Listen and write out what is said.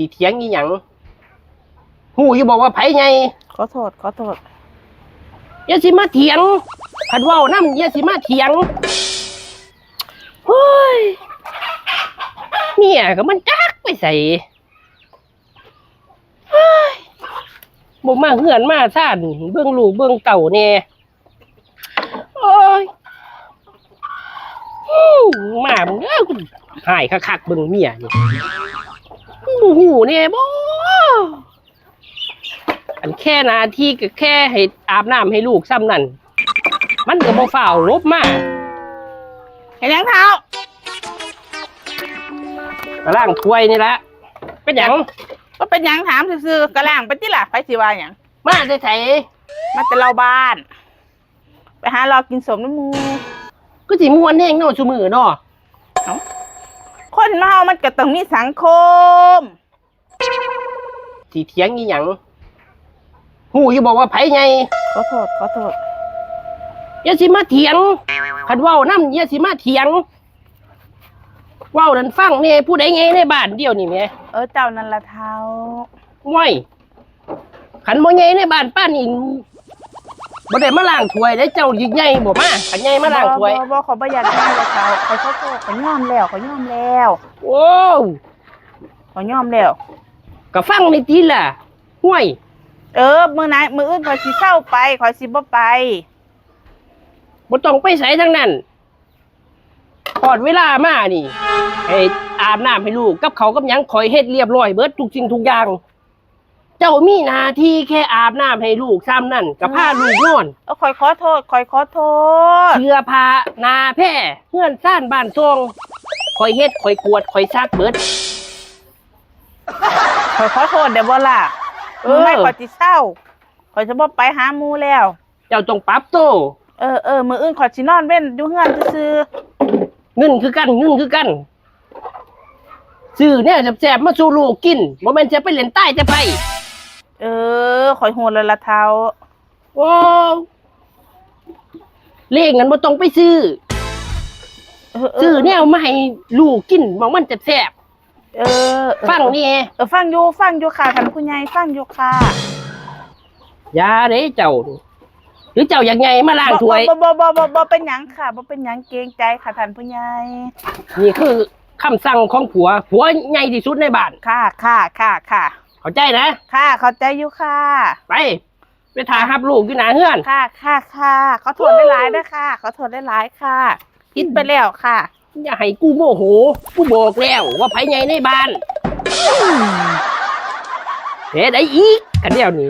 สิเถียงอีหยังหูอยู่บอกว่าไผไงขอโทษขอโทษอย่าสิมาเถียงคันเว้านำอย่าสิมาเถียงเฮ้ยเมียก็มันจักไปใส่เฮ้ยบ่มาเหือนมาซ่านเบิ่งลูกเบิ่งเต่าแน่โอ้ยฮู้มามึงเอ้ยกูหายคักๆเบิ่งเมียนี่ บ่ฮู้แน่บ่อันแค่นาทีก็แค่ให้อาบน้ำให้ลูกซ้ำนั่น มันก็บ่ฝ้าวลบมาเห็นยังเท้าก็ล้างถ้วยนี่ละเป็นหยังก็เป็นหยังถามซื่อๆกระล่างไปที่ล่ะไปสิว่าหยังมาได้ไสมาแต่เราบ้าน ไปหาเรากินสมน้ำมูก็สิม่วนแห้งเนาะซุมื้อเนาะคนเมามันก็ต้องมีสังคม สิเถียงอีหยังหูอยู่บอกว่าไผไงขอโทษขอโทษอย่าสิมาเถียงคันเว้านำอย่าสิมาเถียง เว้านั่นฟังแน่ผู้ใดไงในบ้านเดียวนี่แหมเออเจ้านั่นละเท้าว้ยคันบ่ไงในบ้านป้านนี่บ่ได้มาล้างถ้วยได้เจ้ายิงใหญ่บ่มาคันใหญ่มาล้างถ้วย บ่บ่ขอประหยัดมากเลยเท้าขอโทษขอยอมแล้วขอยอมแล้วโอ้ ขอยอมแล้ว ก็ฟังในทีล่ะห้วย เออ มื้อไหนมื้ออื่นขอยสิเศร้าไปขอยสิบ่ไป บ่ต้องไปไสทั้งนั้นพอดเวลามานี่ให้อาบน้ำให้ลูก กับเขาวกับหยังคอยเฮ็ดเรียบร้อยเบิดทุกสิ่งทุกอย่าง เจ้ามีหน้าที่แค่อาบน้ำให้ลูกซ้ำนั่นกับผ้าลูกนอนเออขอยขอโทษขอยขอโทษ เสื้อผ้าหนาแพร่เฮือนซ่านบ้านทรงคอยเฮ็ดคอยกวดคอยซักเบิดข อยขอโทษเดี๋ยวบ่ล่ะเออ ไม่ขอยสิเศร้าขอยจะบ่ไปหาหมู่แล้ว เจ้าต้องปรับโตวเออเออมื้ออื่นขอยสินอนเว้นอยู่เฮือนซื่อเงินคือกันเงินคือกันซื้อเนี่ยแสบๆมาสู่ลูกกินบ่แม่นจะไปเล่นใต้จะไปๆเออขอยโหดเลยละเท้าโอ้เลขงั้นบ่ต้องไปซื้อเออเออซื้อแนวมาให้ลูกกินมองมันจะแซ่บ เออเออฟังนี่เออฟังอยู่ฟังอยู่ค่ะท่านผู้ใหญ่ฟังอยู่ค่ะอย่าเด้เจ้า หรือเจ้าอยากไงมาล้างถ้วยบ่บ่บ่บ่บ่เป็นหยังค่ะบ่เป็นหยังเกรงใจค่ะท่านผู้ใหญ่นี่คือคำสั่งของผัว ผัวใหญ่ที่สุดในบ้าน ค่ะค่ะค่ะค่ะ เข้าใจนะ ค่ะ เข้าใจอยู่ค่ะ ไปไปทาฮับลูกอยู่หน้าเฮือน ค่ะค่ะค่ะขอโทษหลายๆด้วยค่ะขอโทษหลายๆค่ะคิดไปแล้วค่ะ อย่าให้กูโมโห กูบอกแล้วว่าไผใหญ่ในบ้านเฮ็ดไอ้อีกกันเดียวนี่